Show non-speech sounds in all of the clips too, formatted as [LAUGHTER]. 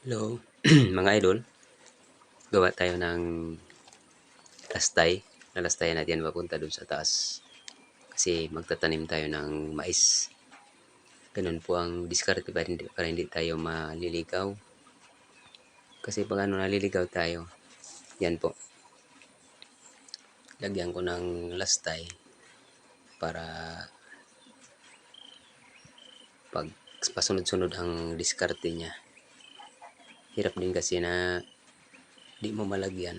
Hello, [CLEARS THROAT] mga idol. Gawa tayo ng lastay. Nalastayan natin papunta dun sa taas. Kasi magtatanim tayo ng mais. Ganun po ang diskarte para hindi, para hindi tayo maliligaw. Kasi pag ano naliligaw tayo, yan po. Lagyan ko ng lastay para pag pasunod-sunod ang diskarte niya hirap din kasi na di mo malagyan.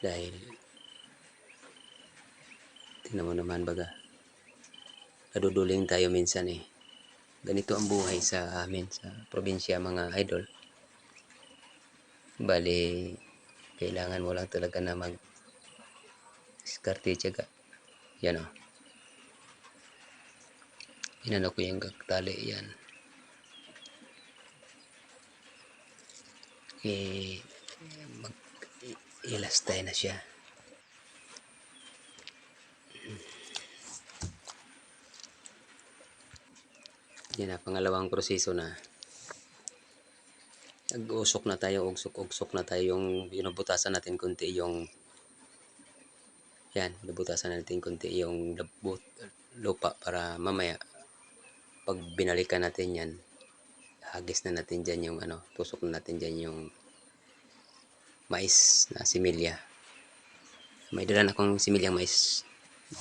Dahil tingnan mo naman baga naduduling tayo minsan eh. Ganito ang buhay sa amin sa probinsya mga idol. Bali kailangan mo lang talaga na mag diskarte tiyaga. Yan o inano ko yung tali yan eh, mag, ilastay na siya. Yan na, pangalawang proseso na. Nag-usok na tayo, ugsok-ugsok na tayo yung binubutasan natin kunti yung yan, nabutasan natin kunti yung lupa para mamaya pag binalikan natin yan, hagis na natin dyan yung ano, tusok na natin dyan yung mais na similya. May dala na akong similyang mais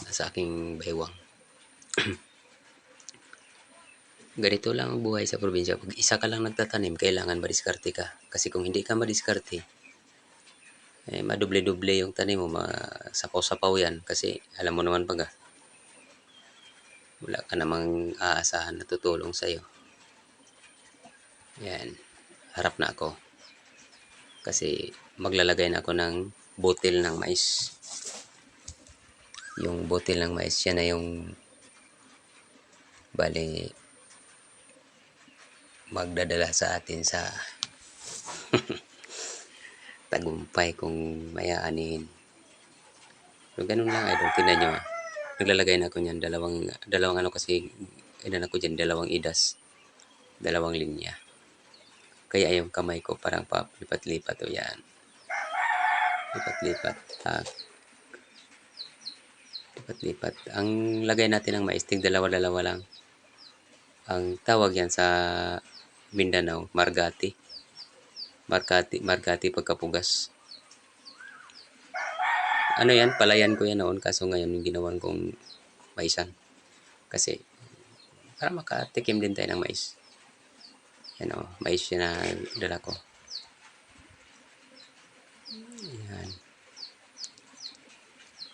sa aking baywang. [CLEARS THROAT] Ganito lang ang buhay sa probinsya. Pag isa ka lang nagtatanim, kailangan madiskarte ka. Kasi kung hindi ka madiskarte, eh, maduble-duble yung tanim mo, masapaw-sapaw yan. Kasi alam mo naman pag wala ka namang aasahan na tutulong sa'yo. Yan. Harap na ako. Kasi maglalagay na ako ng butil ng mais. Yung butil ng mais, yan na yung bali magdadala sa atin sa [LAUGHS] tagumpay kung mayaanin. So, ganun lang idol. Tingnan nyo ah. Naglalagay na ako niyan. Dalawang, dalawang ano kasi, inan ako dyan, dalawang idas. Dalawang linya. Kaya yung kamay ko parang lipat-lipat o yan. Lipat-lipat. Tak. Lipat-lipat. Ang lagay natin ng mais, tig dalawa-dalawa lang. Ang tawag yan sa Mindanao, Margati. Margati, Margati pagkapugas. Ano yan? Palayan ko yan noon kaso ngayon yung ginawan kong maisan. Kasi para makatikim din tayo ng mais. Yan o, mais na dala ko. Yan.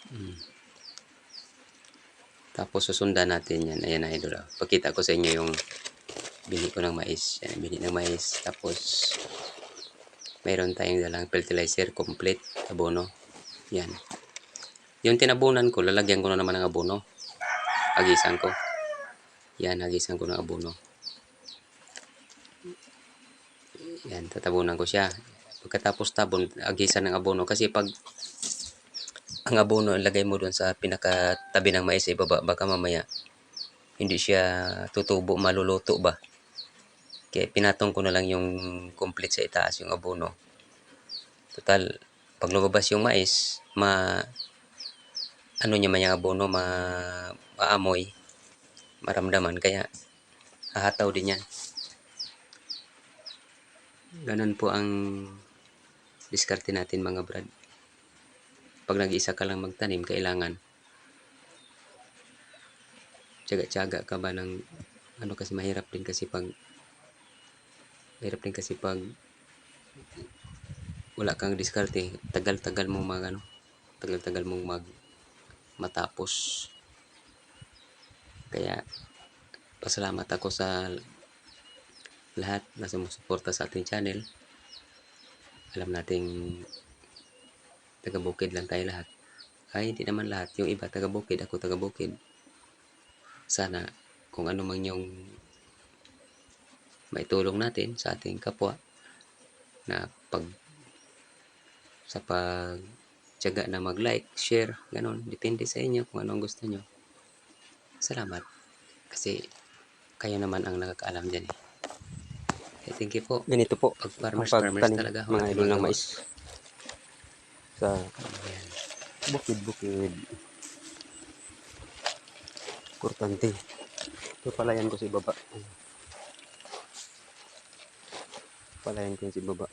Hmm. Tapos susundan natin yan. Ayan na idol. ah. Pakita ko sa inyo yung bili ko ng mais. Yan, bili ng mais. Tapos mayroon tayong dalang fertilizer complete abono. Yan. Yung tinabunan ko, lalagyan ko na naman ng abono. Agisan ko. Yan, agisan ko ng abono. Yan, tatabunan ko siya. Pagkatapos tabon, agisan ng abono. Kasi pag ang abono ilagay mo doon sa pinakatabi ng mais, ibaba, baka mamaya hindi siya tutubo, maluluto ba? Kaya pinatong ko na lang yung complete sa itaas, yung abono. Total, pag lumabas yung mais, ma ano niya man yung abono, ma maamoy, maramdaman. Kaya, hahataw din yan. Ganun po ang diskarte natin mga brad. Pag nag-isa ka lang magtanim, kailangan tiyaga-tiyaga ka ba ng ano kasi mahirap din kasi pag mahirap din kasi pag wala kang diskarte, tagal-tagal mo mag ano, tagal-tagal mong mag matapos. Kaya pasalamat ako sa lahat na sumusuporta sa ating channel. Alam nating taga-bukid lang tayo lahat. Ay, hindi naman lahat. Yung iba taga-bukid, ako taga-bukid. Sana kung ano man yung maitulong natin sa ating kapwa na pag sa pag tiyaga na mag-like, share, ganon. Depende sa inyo kung anong gusto nyo. Salamat. Kasi kayo naman ang nakakaalam dyan eh. Okay, thank you po. Ganito po. Pag farmers, farmers pagtanim talaga. mga idol ng mais. Sa bukid-bukid. Importante. Ito palayan ko sa baba. Palayan ko sa baba.